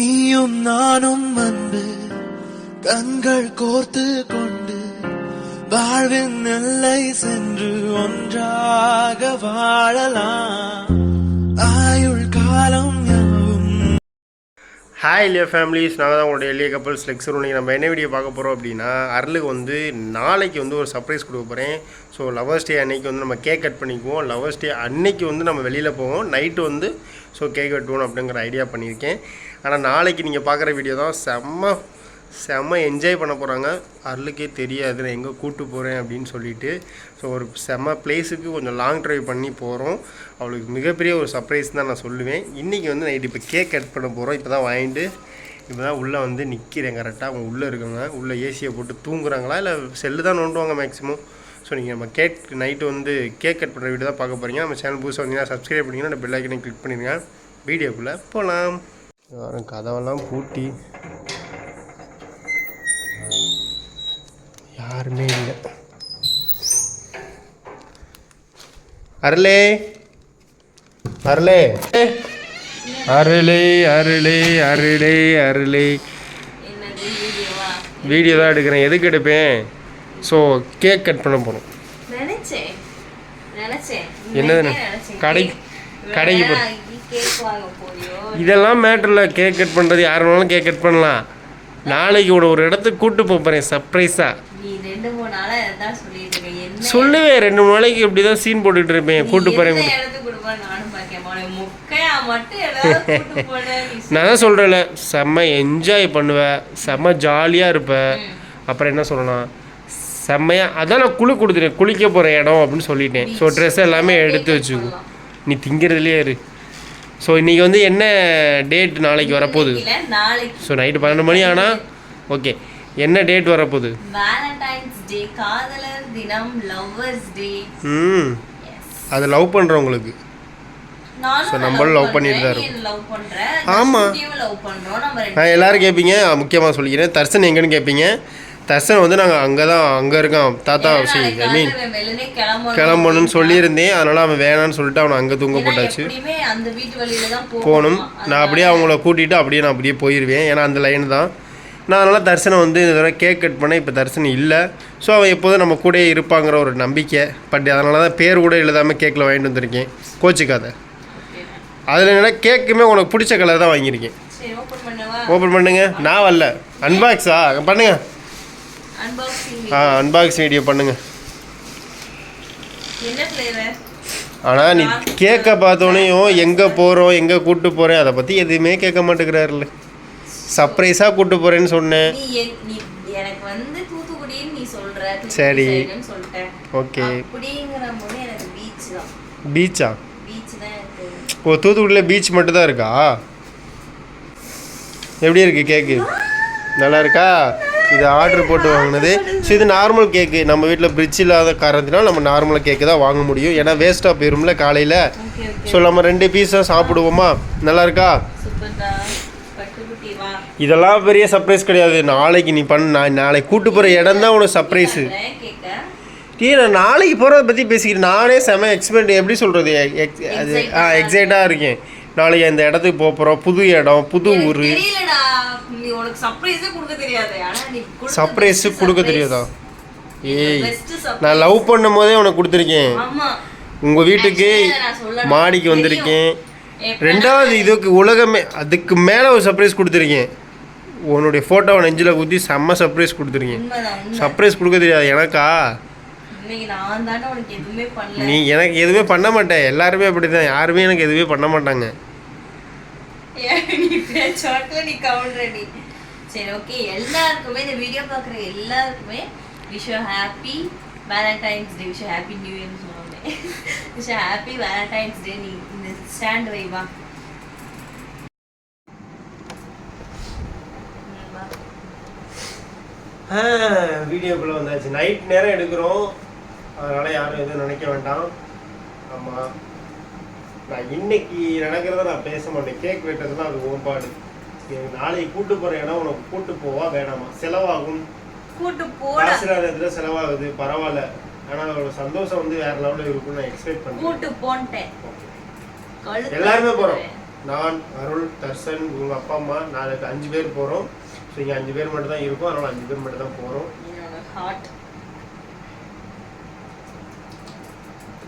நீயும் நானும் அன்பு கண்கள் கோர்த்து கொண்டு வாழ்வின் நெல்லை சென்று ஒன்றாக வாழலாம். ஆயுள் காலம் யாவும் ஹாய் இல்லையா ஃபேமிலிஸ் நாங்கள் தான் உங்களுடைய எல்லிய கப்பல்ஸ் லெக்சர் நீங்கள் நம்ம என்ன வீடியோ பார்க்க போகிறோம் அப்படின்னா அருளுக்கு வந்து நாளைக்கு வந்து ஒரு சர்ப்ரைஸ் கொடுக்க போகிறேன் ஸோ லவர்ஸ் டே அன்னைக்கு வந்து நம்ம கேக் கட் பண்ணிக்குவோம். லவர்ஸ் டே அன்னைக்கு வந்து நம்ம வெளியில் போவோம். நைட்டு வந்து ஸோ கேக் வெட்டுவோம் அப்படிங்கிற ஐடியா பண்ணியிருக்கேன். ஆனால் நாளைக்கு நீங்கள் பார்க்குற வீடியோ தான் செம்ம செம்ம என்ஜாய் பண்ண போகிறாங்க அருளுக்கே தெரியாது. நான் எங்கே கூப்பிட்டு போகிறேன் அப்படின்னு சொல்லிட்டு. ஸோ ஒரு செம்ம பிளேஸுக்கு கொஞ்சம் லாங் ட்ரைவ் பண்ணி போகிறோம் அவளுக்கு மிகப்பெரிய ஒரு சர்ப்ரைஸ் தான் நான் சொல்லுவேன். இன்றைக்கி வந்து நைட் இப்போ கேக் கட் பண்ண போகிறோம் இப்போ தான் வாங்கிட்டு இப்போ தான் உள்ளே வந்து நிற்கிறேன் கரெக்டாக அவங்க உள்ளே இருக்காங்க உள்ளே ஏசியை போட்டு தூங்குறாங்களா? இல்லை செல்லு தான் நோண்டுவாங்க மேக்ஸிமம் ஸோ நீங்கள் நம்ம கேக் நைட்டு வந்து கேக் கட் பண்ணுற வீடியோ தான் பார்க்க போகிறீங்க நம்ம சேனல் புதுசாக வந்தீங்கன்னா சப்ஸ்கிரைப் பண்ணிங்கன்னா பெல் ஐக்கனை கிளிக் பண்ணிடுங்க. வீடியோக்குள்ளே போகலாம் யாரும் கதவெல்லாம் பூட்டி. யாருமே இல்லை. அருளே. அருளே. அருளே அருளே அருளே அருளே. வீடியோ தான் எடுக்கிறேன். எதுக்கு எடுப்பேன்? ஸோ கேக் கட் பண்ண போகிறோம் என்னது. கடை- கடைக்கு போ- இதெல்லாம் மேட்டரில் கேக் கட் பண்ணுறது யார் வேணாலும் கேக் கட் பண்ணலாம். நாளைக்கு கூட ஒரு இடத்துக்கு கூட்டு போகிறேன் சர்ப்ரைஸாக சொல்லுவேன் ரெண்டு மூணு நாளைக்கு இப்படி தான் சீன் போட்டுட்டு இருப்பேன். கூட்டு போகிறேன் நான் தான் சொல்கிறேன்ல செம்ம என்ஜாய் பண்ணுவேன் செம்ம ஜாலியாக இருப்பேன் அப்புறம் என்ன சொல்லலாம்? செம்மையாக அதான் நான் குளு கொடுத்துட்டேன். குளிக்க போகிற இடம் அப்படின்னு சொல்லிட்டேன். ஸோ ட்ரெஸ் எல்லாமே எடுத்து வச்சுக்கோ. நீ திங்கிறதுலையே இரு. ஸோ இன்றைக்கி வந்து என்ன டேட் நாளைக்கு வரப்போகுது? ஸோ நைட்டு பன்னெண்டு மணி ஆனால் ஓகே என்ன டேட் வரப்போகுது? வேலண்டைன்ஸ் டே காதலர் தினம் லவ்வர்ஸ் டே ம். அது லவ் பண்ணுறவங்களுக்கு So, நம்மளும் love பண்ணிட்டு தான் இருக்கோம். லவ் பண்ற. ஆமா. லவ் பண்றோம் நம்ம ரெண்டு நான் எல்லாரும் கேட்பீங்க முக்கியமாக சொல்லிக்கிறேன். தர்சன் எங்கன்னு கேட்பீங்க தர்சன் வந்து நாங்கள் அங்கே தான் அங்கே இருக்கான். தாத்தா சரி ஐ மீன் கிளம்பணும்னு சொல்லியிருந்தேன். அதனால் அவன் வேணான்னு சொல்லிட்டு அவனை அங்கே தூங்க போட்டாச்சு. போகணும். நான் அப்படியே அவங்கள கூட்டிகிட்டு அப்படியே நான் அப்படியே போயிடுவேன் ஏன்னா அந்த லைன் தான். நான் அதனால் தர்சனை வந்து இந்த தடவை கேக் கட் பண்ணேன் இப்போ தர்சன் இல்லை. ஸோ அவன் எப்போதும் நம்ம கூடயே இருப்பாங்கிற ஒரு நம்பிக்கை. பட் அதனால தான் பேர் கூட எழுதாமல் கேக்கில் வாங்கிட்டு வந்திருக்கேன். கோச்சிக்காத. அதில் என்னன்னா கேக்குமே உனக்கு பிடிச்ச கலர் தான் வாங்கியிருக்கேன். ஓப்பன் பண்ணுங்க. நான் வரல. அன்பாக்ஸா பண்ணுங்க. அன்பாக்சிங் ஆ அன்பாக்ஸ் வீடியோ பண்ணுங்க. ஆனால் நீ கேக்கை பார்த்தோன்னையும் எங்கே போகிறோம் எங்கே கூட்டு போகிறேன் அதை பற்றி எதுவுமே கேட்க மாட்டேங்கிறாருல. சர்ப்ரைஸாக கூட்டு போகிறேன்னு சொன்னேன். நீ என்- நீ எனக்கு வந்து தூத்துக்குடின்னு நீ சொல்ற தூத்துக்குடி சரி. ஓகே. பீச்சா ஓ தூத்துக்குடியில் பீச் மட்டும் தான் இருக்கா? எப்படி இருக்கு கேக்கு? நல்லா இருக்கா? இது ஆர்டர் போட்டு வாங்கினது. ஸோ இது நார்மல் கேக்கு நம்ம வீட்டில் ஃப்ரிட்ஜ் இல்லாத காரணத்தினால நம்ம நார்மல் கேக்கு தான் வாங்க முடியும். ஏன்னா வேஸ்ட்டாக போயிரும்ல காலையில். ஸோ நம்ம ரெண்டு பீஸாக சாப்பிடுவோமா? நல்லா இருக்கா? இதெல்லாம் பெரிய சர்ப்ரைஸ் கிடையாது. நாளைக்கு நீ பண்ண நான் நாளைக்கு கூட்டு போகிற இடம் தான் உனக்கு சர்ப்ரைஸு டீ நான் நாளைக்கு போகிறத பற்றி பேசிக்கிறேன். நானே செம எக்ஸ்பெக்ட் எப்படி சொல்கிறது அது ஆ? எக்ஸைட்டாக இருக்கேன். நாளைக்கு அந்த இடத்துக்கு போக போகிறோம் புது இடம் புது ஊர். சர்ப்ரைஸே கொடுக்க தெரியாது. ஏய். நான் லவ் பண்ணும் போதே உனக்கு கொடுத்துருக்கேன். உங்கள் வீட்டுக்கு. மாடிக்கு வந்திருக்கேன். ரெண்டாவது இதுக்கு உலகமே அதுக்கு மேலே ஒரு சர்ப்ரைஸ் கொடுத்துருக்கேன். உன்னுடைய ஃபோட்டோவை நெஞ்சில் குத்தி செம்ம சர்ப்ரைஸ் கொடுத்துருக்கேன். சர்ப்ரைஸ் கொடுக்க தெரியாது. எனக்கா? நீ எனக்கு எதுவுமே பண்ண மாட்டேன். எல்லாருமே அப்படி தான் யாருமே எனக்கு எதுவுமே பண்ண மாட்டாங்க. நீ பேச்சாட்டுல நீ கவுண்டர் நீ சரி ஓகே எல்லாருக்குமே இந்த வீடியோ பார்க்குற எல்லாருக்குமே wish happy valentine's day wish happy new இயர்னு சொல்லுவாங்க. விஷ் ஹாப்பி வேலண்டைன்ஸ் டே நீ இந்த ஸ்டாண்ட் வைவா வீடியோக்குள்ளே வந்தாச்சு. நைட் நேரம் எடுக்கிறோம். அதனால் யாரும் எதுவும் நினைக்க வேண்டாம். ஆமாம் நான் இன்னைக்கு நடக்கிறத நான் பேச மாட்டேன் கேக் வெட்டுறதுலாம் அது ஓம்பாடு நாளைக்கு கூட்டு போகிற இடம் உனக்கு கூட்டு போவா வேணாமா? செலவாகும். கூட்டு போடா. செலவாகுது. பரவாயில்ல. ஆனால் அதோட சந்தோஷம் வந்து வேற லெவலில் இருக்கும்னு நான் எக்ஸ்பெக்ட் பண்ணேன் கூட்டு போன்ட்டேன். எல்லாருமே போகிறோம் நான் அருள் தர்சன் உங்கள் அப்பா அம்மா நாளைக்கு அஞ்சு பேர் போகிறோம் ஸோ இங்கே அஞ்சு பேர் மட்டும் தான் இருக்கும். அதனால் அஞ்சு பேர் மட்டும் தான் என்னோட ஹார்ட்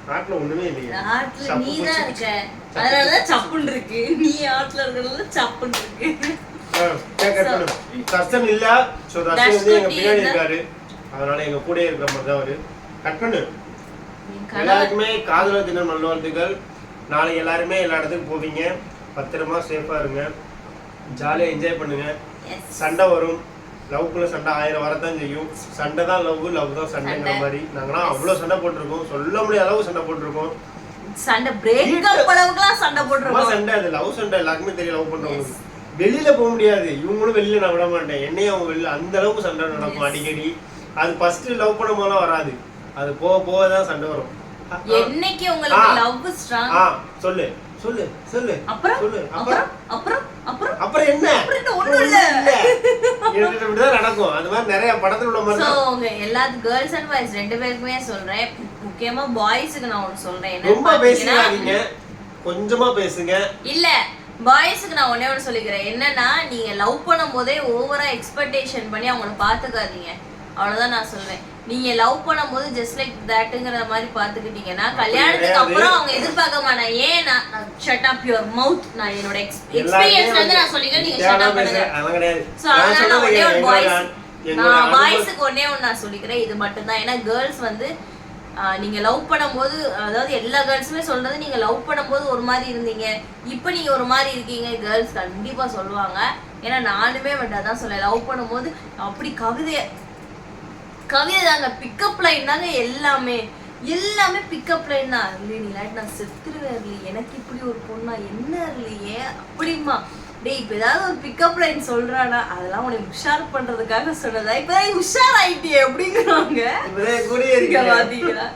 நாட்டில் ஒன்றுமே இல்லையா. சப்பு நீ தான். இருக்க. அதனாலதான் சப்புன்னு இருக்கு. நீ ஹார்ட்ல இருக்கிறதுல சப்புன்னு இருக்கு. தர்சன் இல்ல. ஸோ தர்சன் வந்து எங்க பின்னாடி இருக்காரு. அதனால எங்க கூட இருக்கிற மாதிரி தான் அவரு. கட் பண்ணு. எல்லாருக்குமே காதலர் தினம் நல்வாழ்த்துக்கள் நாளைக்கு எல்லாருமே எல்லா இடத்துக்கும் போவீங்க. பத்திரமா சேஃபா இருங்க. ஜாலியா என்ஜாய் பண்ணுங்க. சண்டை வரும். லவ்க்குள்ள சண்டை ஆயிரம் வரத்தான் செய்யும். சண்டை தான் லவ் லவ் தான் சண்டைங்கிற சண்டை. மாதிரி. நாங்களாம் அவ்வளவு சண்டை போட்டிருக்கோம். சொல்ல முடியாத அளவு சண்டை போட்டிருக்கோம். சண்டை பிரேக்கப் அளவுக்குலாம் சண்டை போட்டுருக்கோம். சண்டை அது லவ் சண்டை எல்லாருக்குமே தெரியும் லவ் பண்றவங்களுக்கு வெளியில போக முடியாது. இவங்களும் வெளியில நான் விட மாட்டேன். என்னையும் அவங்க வெளியில அந்த அளவுக்கு சண்டை நடக்கும். அடிக்கடி. அது ஃபர்ஸ்ட் லவ் பண்ணும் போதெல்லாம் வராது. அது போக போக தான் சண்டை வரும். என்னைக்கு உங்களுக்கு. லவ் ஸ்ட்ராங் சொல்லு. சொல்லு சொல்லு. அப்புறம்? சொல்லு அப்புறம்? அப்புறம்? அப்புறம்? அப்புறம்? என்ன? அப்புறம் என்ன? ஒண்ணும் இல்ல. இப்படிதான் நடக்கும். அது மாதிரி நிறைய படத்துல உள்ள மாதிரி எல்லா கேர்ள்ஸ் அண்ட் பாய்ஸ் ரெண்டு பேருக்குமே சொல்றேன். முக்கியமா பாய்ஸுக்கு நான் ஒண்ணு சொல்றேன். ரொம்ப பேசிக்காதீங்க. கொஞ்சமா பேசுங்க. இல்ல பாய்ஸுக்கு நான் ஒண்ணே ஒண்ணு சொல்லிக்கிறேன். என்னன்னா நீங்க லவ் பண்ணும் போதே ஓவரா எக்ஸ்பெக்டேஷன் பண்ணி அவங்கள பாத்துக்காதீங்க. அவ்வளவுதான் நான் சொல்வேன் நீங்க லவ் பண்ணும்போது ஜஸ்ட் லைக் தட்ங்கிற மாதிரி பாத்துக்கிட்டீங்கன்னா கல்யாணத்துக்கு. அப்புறம் அவங்க எதிர்பார்க்க மாட்டாங்க. ஏன் நான் ஷட் அப் யுவர் மவுத் நான் என்னோட எக்ஸ்பீரியன்ஸ்ல இருந்து நான் சொல்லிக்கிறேன் நீங்க ஷட் அப் பண்ணுங்க. சோ அதனால ஒரு பாய்ஸ் நான் பாய்ஸுக்கு ஒண்ணே ஒண்ணு நான் சொல்லிக்கிறேன். இது மட்டும்தான். ஏன்னா கேர்ள்ஸ் வந்து நீங்க லவ் பண்ணும்போது அதாவது எல்லா கேர்ள்ஸுமே சொல்றது நீங்க லவ் பண்ணும்போது ஒரு மாதிரி இருந்தீங்க. இப்போ நீங்க ஒரு மாதிரி இருக்கீங்க. கேர்ள்ஸ் கண்டிப்பா சொல்லுவாங்க. ஏன்னா நானுமே வந்து அதான் சொல்ல லவ் பண்ணும்போது அப்படி கவிதை கவிதை தாங்க பிக்கப் லைன் தாங்க எல்லாமே. எல்லாமே பிக்கப் லைன் தான். இல்லை நீ இல்லாட்டி நான் செத்துருவேன் இல்லையே எனக்கு இப்படி ஒரு பொண்ணா என்ன இல்லையே அப்படிமா டேய் இப்ப ஏதாவது ஒரு பிக்கப் லைன் சொல்றானா அதெல்லாம் உனக்கு உஷார் பண்றதுக்காக சொன்னதா? இப்பதான் உஷார் ஆயிட்டியே அப்படிங்கிறாங்க. பாத்தீங்களா?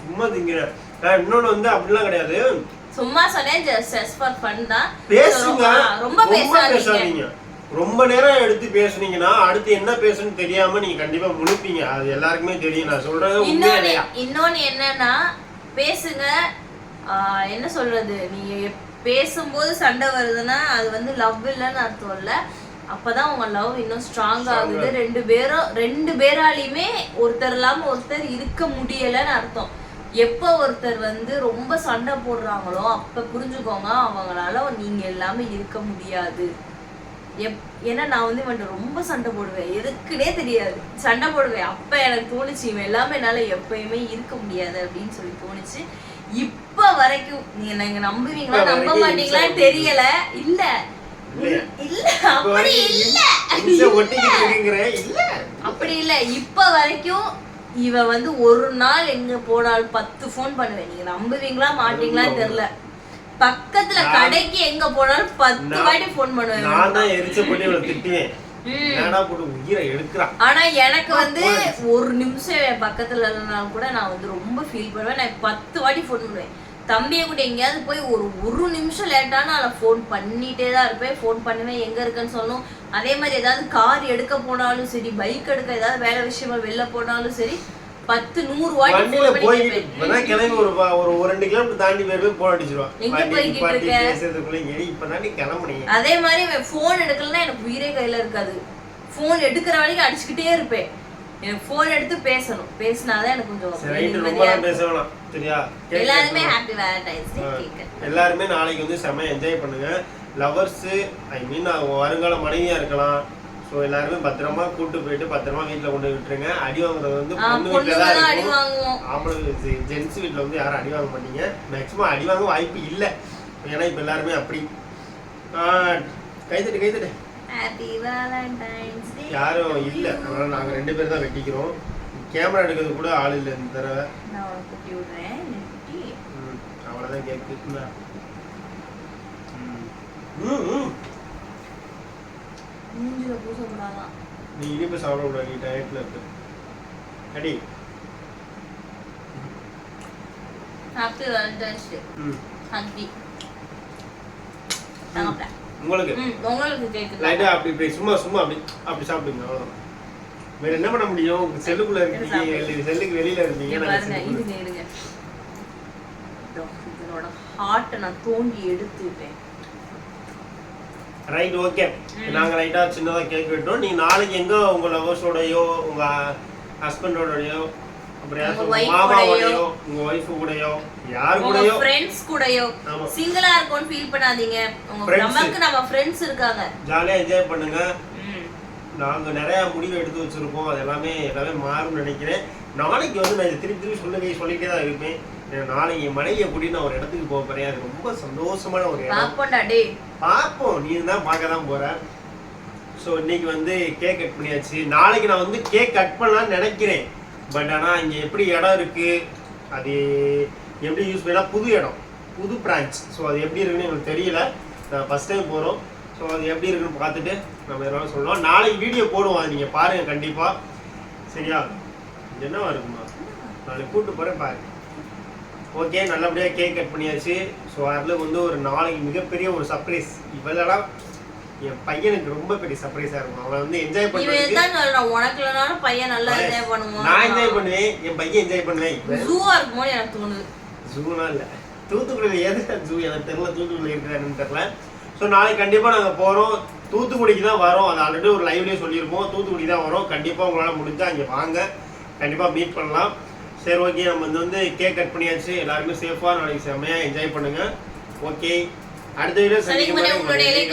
சும்மா திங்கிறேன் நான் இன்னொன்னு வந்து அப்படிலாம் கிடையாது. சும்மா சொன்னேன் ஜஸ்ட் ஃபார் ஃபன் தான். ரொம்ப பேசாதீங்க. ரொம்ப நேரம் எடுத்து பேசுனீங்கன்னா அடுத்து என்ன பேசணும்னு தெரியாம நீங்க கண்டிப்பா முழுப்பீங்க. அது எல்லாருக்குமே தெரியும். நான் சொல்றது இன்னொன்னு என்னன்னா பேசுங்க. என்ன சொல்றது? நீங்க பேசும்போது சண்டை வருதுன்னா அது வந்து லவ் இல்லைன்னு அர்த்தம் இல்ல. அப்பதான் உங்க லவ் இன்னும் ஸ்ட்ராங் ஆகுது. ரெண்டு பேரும் ரெண்டு பேராலையுமே ஒருத்தர் இல்லாம ஒருத்தர் இருக்க முடியலைன்னு அர்த்தம். எப்போ ஒருத்தர் வந்து ரொம்ப சண்டை போடுறாங்களோ அப்ப புரிஞ்சுக்கோங்க. அவங்களால நீங்க எல்லாமே இருக்க முடியாது. எப் ஏன்னா நான் வந்து இவன்ட்ட ரொம்ப சண்டை போடுவேன். எதுக்குனே தெரியாது. சண்டை போடுவேன். அப்ப எனக்கு தோணுச்சு இவன் எல்லாமே என்னால எப்பயுமே இருக்க முடியாது அப்படின்னு சொல்லி தோணுச்சு. இப்ப வரைக்கும் நீங்க நீங்க நம்புவீங்களா? நம்ப இம்சை தெரியல. இல்ல? இல்ல. அப்படி இல்ல. அப்படி இப்ப வரைக்கும் இவ வந்து ஒரு நாள் எங்க போனாலும் பத்து ஃபோன் பண்ணுவேன். நீங்க நம்புவீங்களா? மாட்டீங்களான்னு தெரியல. பக்கத்துல கடைக்கு எங்க போனாலும் பத்து வாட்டி ஃபோன் பண்ணுவேன். நான் தான் எரிச்ச போட்டு இவளை திட்டுவேன் ஆனா எனக்கு வந்து ஒரு நிமிஷம் பக்கத்துல இல்லைனாலும் கூட நான் வந்து ரொம்ப ஃபீல் பண்ணுவேன். நான் பத்து வாட்டி ஃபோன் பண்ணுவேன். தம்பியை கூட எங்கேயாவது போய் ஒரு ஒரு நிமிஷம் லேட்டான அதை ஃபோன் பண்ணிட்டே தான் இருப்பேன். ஃபோன் பண்ணுவேன் எங்க இருக்குன்னு சொல்லணும். அதே மாதிரி ஏதாவது கார் எடுக்க போனாலும் சரி பைக் எடுக்க ஏதாவது வேலை விஷயமா வெளில போனாலும் சரி பத்து நூறு வாட்டி. இப்பதான் கிளம்பி ஒரு ஒரு ரெண்டு கிலோமீட்டர் தாண்டி போய் போய் போன் அடிச்சிருவான் நீ கிளம்புனீங்க. அதே மாதிரி ஃபோன் எடுக்கலன்னா எனக்கு உயிரே கையில இருக்காது. ஃபோன் எடுக்கிற வரைக்கும் அடிச்சுக்கிட்டே இருப்பேன். எனக்கு ஃபோன் எடுத்து பேசணும். பேசினாதான் எனக்கு கொஞ்சம் பேச வேணாம். சரியா? எல்லாருமே ஹாப்பி வேலண்டைன்ஸ் டே எல்லாருமே நாளைக்கு வந்து செம்ம என்ஜாய் பண்ணுங்க. லவர்ஸ் ஐ மீன் வருங்கால மனைவியா இருக்கலாம். ஸோ எல்லாருமே பத்திரமா கூட்டு போயிட்டு பத்திரமா வீட்டில் கொண்டு விட்டுருங்க. அடி வாங்குறது வந்து பொண்ணு வீட்டில் தான் இருக்கும். ஆம்பளை ஜென்ஸ் வீட்டில் வந்து யாரும் அடி வாங்க மாட்டீங்க. மேக்ஸிமம் அடி வாங்க வாய்ப்பு இல்லை. ஏன்னா இப்போ எல்லாருமே அப்படி. கைத்தட்டு கைத்தட்டு யாரும் இல்லை. அதனால நாங்கள் ரெண்டு பேர் தான் வெட்டிக்கிறோம். கேமரா எடுக்கிறது கூட ஆள் இல்லை இந்த தடவை. அவ்வளோதான். ம். ம், ம். மூஞ்சில பூச கூடாதான் நீ இனிப்பு சாப்பிட கூடாது நீ டயட்ல இருக்க அடி. ஹாப்பி வேலண்டைன்ஸ் டே ம். ஹாப்பி சாப்பிட உங்களுக்கு? ம் உங்களுக்கு கேக்குதா? லைட்டா அப்படி இப்படி சும்மா சும்மா அப்படி அப்படி சாப்பிடுங்க வேற என்ன பண்ண முடியும்? செல்லுக்குள்ள இருக்கீங்க செல்லுக்கு வெளியில இருந்தீங்க இதனோட ஹார்ட்டை நான் தோண்டி எடுத்துட்டேன். ரைட் ஓகே நாங்க ரைட்டா சின்னதா கேக் வெட்டோம் நீங்க நாளைக்கு எங்க உங்க லவர்ஸோடயோ உங்க ஹஸ்பண்டோடயோ மாமாவோடயோ கூடயோ, உங்க ஒய்ஃப் கூடயோ யார் கூடயோ. ஃப்ரெண்ட்ஸ் கூடயோ. சிங்கிளா இருக்கோம்னு ஃபீல் பண்ணாதீங்க. நமக்கு நம்ம ஃப்ரெண்ட்ஸ் இருக்காங்க. ஜாலியா என்ஜாய் பண்ணுங்க. ம். நாங்க நிறைய முடிவு எடுத்து வச்சிருக்கோம் அது எல்லாமே எல்லாமே மாறும்னு நினைக்கிறேன். நாளைக்கு வந்து நான் திருப்பி திருப்பி சொல்லுங்க சொல்லிட்டே தான் இருப்பேன். நாளைக்கு மனைவியை கூட்டி நான் ஒரு இடத்துக்கு போக போறேன். அது ரொம்ப சந்தோஷமான ஒரு இடம். பார்ப்போம் நீ தான் பார்க்க தான் போற. ஸோ இன்னைக்கு வந்து கேக் கட் பண்ணியாச்சு. நாளைக்கு நான் வந்து கேக் கட் பண்ணலாம்னு நினைக்கிறேன். பட் ஆனால் இங்கே எப்படி இடம் இருக்கு? அது எப்படி யூஸ் பண்ணலாம்? புது இடம். புது பிரான்ச் ஸோ அது எப்படி இருக்குன்னு எனக்கு தெரியல. நான் ஃபஸ்ட் டைம் போகிறோம் ஸோ அது எப்படி இருக்குன்னு பார்த்துட்டு நம்ம எதாவது சொல்லலாம். நாளைக்கு வீடியோ போடுவோம். அது நீங்கள் பாருங்கள் கண்டிப்பாக சரியா? என்னவா இருக்குமா? நாளைக்கு கூப்பிட்டு போகிறேன் பாருங்க ஓகே நல்லபடியாக கேக் கட் பண்ணியாச்சு. ஸோ அதில் வந்து ஒரு நாளைக்கு மிகப்பெரிய ஒரு சர்ப்ரைஸ் இவளெல்லாம் என் பையனுக்கு ரொம்ப பெரிய சர்ப்ரைஸாக இருக்கும். அவன் வந்து என்ஜாய் உனக்கு இல்லைனாலும் பையன் நல்லா என்ஜாய் பண்ணுவான். நான் என்ஜாய் பண்ணுவேன் என் பையன் என்ஜாய் பண்ணுவேன் ஜூவா இருக்குமோன்னு எனக்கு தோணுது. ஜூனா இல்லை. தூத்துக்குடியில் எது ஜூ எனக்கு தெரியல தூத்துக்குடியில் இருக்கிறான்னு தெரியல. ஸோ நாளைக்கு கண்டிப்பாக நாங்கள் போகிறோம் தூத்துக்குடிக்கு தான் வரோம். அது ஆல்ரெடி ஒரு லைவ்லேயே சொல்லியிருப்போம். தூத்துக்குடி தான் வரோம். கண்டிப்பாக உங்களால் முடிஞ்சால் அங்கே வாங்க. கண்டிப்பாக மீட் பண்ணலாம். சரி ஓகே நம்ம வந்து வந்து கேக் கட் பண்ணியாச்சு. எல்லாருமே சேஃபாக நாளைக்கு செம்மையாக என்ஜாய் பண்ணுங்கள் ஓகே அடுத்த வீடியோ உங்களுடைய இளைய